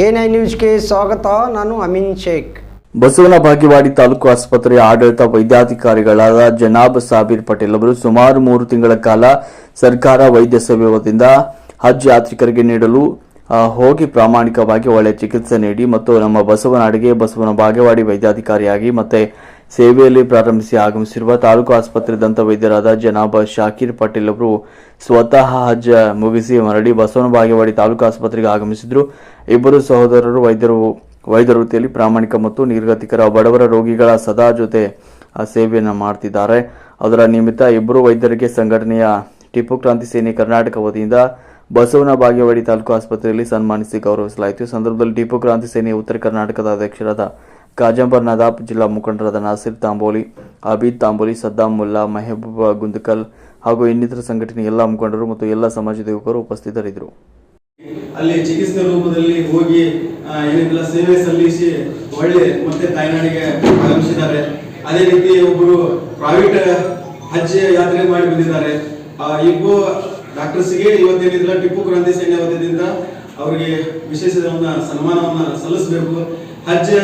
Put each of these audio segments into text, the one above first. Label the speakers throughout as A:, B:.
A: I ನ್ಯೂಸ್ಗೆ ಸ್ವಾಗತ, ನಾನು ಅಮಿನ್ ಶೇಖ್.
B: ಬಸವನ ಭಾಗ್ಯವಾಡಿ ತಾಲೂಕು ಆಸ್ಪತ್ರೆಯ ಆಡಳಿತ ವೈದ್ಯಾಧಿಕಾರಿಗಳಾದ ಜನಾಬ್ ಸಾಬೀರ್ ಪಟೇಲ್ ಅವರು ಸುಮಾರು ಮೂರು ತಿಂಗಳ ಕಾಲ ಸರ್ಕಾರ ವೈದ್ಯ ಸೇವೆ ಹಜ್ ಯಾತ್ರಿಕರಿಗೆ ನೀಡಲು ಹೋಗಿ ಪ್ರಾಮಾಣಿಕವಾಗಿ ಒಳ್ಳೆಯ ಚಿಕಿತ್ಸೆ ನೀಡಿ ಮತ್ತು ನಮ್ಮ ಬಸವನಾಡಿಗೆ ಬಸವನ ಭಾಗ್ಯವಾಡಿ ವೈದ್ಯಾಧಿಕಾರಿಯಾಗಿ ಮತ್ತೆ ಸೇವೆಯಲ್ಲಿ ಪ್ರಾರಂಭಿಸಿ ಆಗಮಿಸಿರುವ ತಾಲೂಕು ಆಸ್ಪತ್ರೆ ದಂತ ವೈದ್ಯರಾದ ಜನಾಬ ಶಾಕಿರ್ ಪಟೇಲ್ ಅವರು ಸ್ವತಃ ಹಜ್ ಮುಗಿಸಿ ಮರಳಿ ಬಸವನ ಬಾಗೇವಾಡಿ ತಾಲೂಕು ಆಸ್ಪತ್ರೆಗೆ ಆಗಮಿಸಿದ್ರು. ಇಬ್ಬರು ಸಹೋದರರು ವೈದ್ಯರು ವೈದ್ಯ ವೃತ್ತಿಯಲ್ಲಿ ಪ್ರಾಮಾಣಿಕ ಮತ್ತು ನಿರ್ಗತಿಕರ ಬಡವರ ರೋಗಿಗಳ ಸದಾ ಜೊತೆ ಸೇವೆಯನ್ನು ಮಾಡ್ತಿದ್ದಾರೆ. ಅದರ ನಿಮಿತ್ತ ಇಬ್ಬರು ವೈದ್ಯರಿಗೆ ಸಂಘಟನೆಯ ಟಿಪ್ಪು ಕ್ರಾಂತಿ ಸೇನೆ ಕರ್ನಾಟಕ ವತಿಯಿಂದ ಬಸವನ ಬಾಗೇವಾಡಿ ತಾಲೂಕು ಆಸ್ಪತ್ರೆಯಲ್ಲಿ ಸನ್ಮಾನಿಸಿ ಗೌರವಿಸಲಾಯಿತು. ಸಂದರ್ಭದಲ್ಲಿ ಟಿಪ್ಪು ಕ್ರಾಂತಿ ಸೇನೆ ಉತ್ತರ ಕರ್ನಾಟಕದ ಅಧ್ಯಕ್ಷರಾದ ಕಾಜಂಬರ್ ನದಾಬ್ ಜಿಲ್ಲಾ ಮುಖಂಡರಾದ ನಾಸಿರ್ ತಾಂಬೋಲಿ, ಅಬೀದ್ ತಾಂಬೋಲಿ ಸದ್ದಾಂ ಮುಲ್ಲಾ, ಮೆಹಬೂಬ ಗುಂದಕಲ್ ಹಾಗೂ ಇನ್ನಿತರ ಸಂಘಟನೆ ಎಲ್ಲ ಮುಖಂಡರು ಮತ್ತು ಎಲ್ಲ ಸಮಾಜದ ಯುವಕರು ಉಪಸ್ಥಿತರಿದ್ದರು.
C: ಅಲ್ಲಿ ಚಿಕಿತ್ಸೆ ರೂಪದಲ್ಲಿ ಹೋಗಿ ಏನಿಲ್ಲ ಸೇವೆ ಸಲ್ಲಿಸಿ ಒಳ್ಳೆ ಮತ್ತೆ ತಾಯ್ನಾಡಿಗೆ ಆಗಮಿಸಿದ್ದಾರೆ. ಅದೇ ರೀತಿ ಒಬ್ಬರು ಪ್ರೈವೇಟ್ ಹಜ್ ಯಾತ್ರೆ ಮಾಡಿ ಬಂದಿದ್ದಾರೆ. ಇಬ್ಬರು ಡಾಕ್ಟರ್ಸ್ಗೆ ಇವತ್ತೇನಿಲ್ಲ ಟಿಪ್ಪು ಕ್ರಾಂತಿ ಸೇನೆ ವತಿಯಿಂದ ಅವರಿಗೆ ವಿಶೇಷ ಸನ್ಮಾನವನ್ನ ಸಲ್ಲಿಸಬೇಕು. ಹಜ್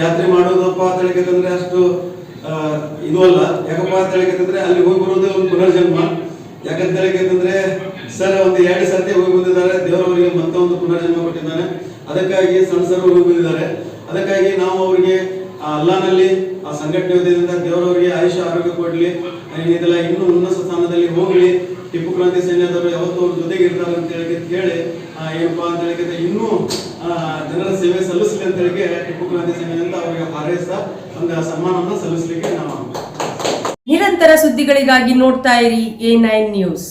C: ಯಾತ್ರೆ ಮಾಡೋದಪ್ಪ ಅಂತ ತಂದ್ರೆ ಅಷ್ಟು ಇದು ಅಲ್ಲ. ಯಾಕಪ್ಪ ಅಂತ ಹೇಳಿಕಂದ್ರೆ ಅಲ್ಲಿ ಹೋಗಿ ಬರೋದೇ ಒಂದು ಪುನರ್ಜನ್ಮ. ಯಾಕಂತ ಹೇಳಿಕಂದ್ರೆ ಸರ್, ಒಂದು ಎರಡು ಸರ್ತಿ ಹೋಗಿ ಬಂದಿದ್ದಾರೆ. ದೇವರವರಿಗೆ ಮತ್ತೊಂದು ಪುನರ್ಜನ್ಮ ಕೊಟ್ಟಿದ್ದಾನೆ ಅದಕ್ಕಾಗಿ ಸಣ್ಣ ಸರ್ ಹೋಗಿ ಬಂದಿದ್ದಾರೆ. ಅದಕ್ಕಾಗಿ ನಾವು ಅವರಿಗೆ ಆ ಅಲ್ಲಾನಲ್ಲಿ, ಆ ಸಂಘಟನೆ ವತಿಯಿಂದ ದೇವರವರಿಗೆ ಆಯುಷ್ಯ ಆರೋಗ್ಯ ಕೊಡ್ಲಿ. ಇದೆಲ್ಲ ಇನ್ನೂ ಉನ್ನತ ಸ್ಥಾನದಲ್ಲಿ ಹೋಗ್ಲಿ. ಟಿಪ್ಪು ಕ್ರಾಂತಿ ಸೈನ್ಯದವರು ಯಾವತ್ತೂ ಅವ್ರ ಜೊತೆಗೆ ಇರ್ತಾರೆ ಅಂತ ಹೇಳಿ ಹೇಳಿ ಏನಪ್ಪಾ ಅಂತ ಹೇಳಿ ಇನ್ನೂ ಜನರ ಸೇವೆ ಸಲ್ಲಿಸಲಿ ಅಂತ ಹೇಳಿ ಟಿಪ್ಪು ಕ್ರಾಂತಿ ಸೈನ್ಯದಿಂದ ಅವರಿಗೆ ಹಾರೈಸ್ತಾ ಒಂದು ಸನ್ಮಾನವನ್ನು ಸಲ್ಲಿಸಲಿಕ್ಕೆ ನಾವು
D: ನಿರಂತರ ಸುದ್ದಿಗಳಿಗಾಗಿ ನೋಡ್ತಾ ಇರಿ ಎ ನೈನ್ ನ್ಯೂಸ್.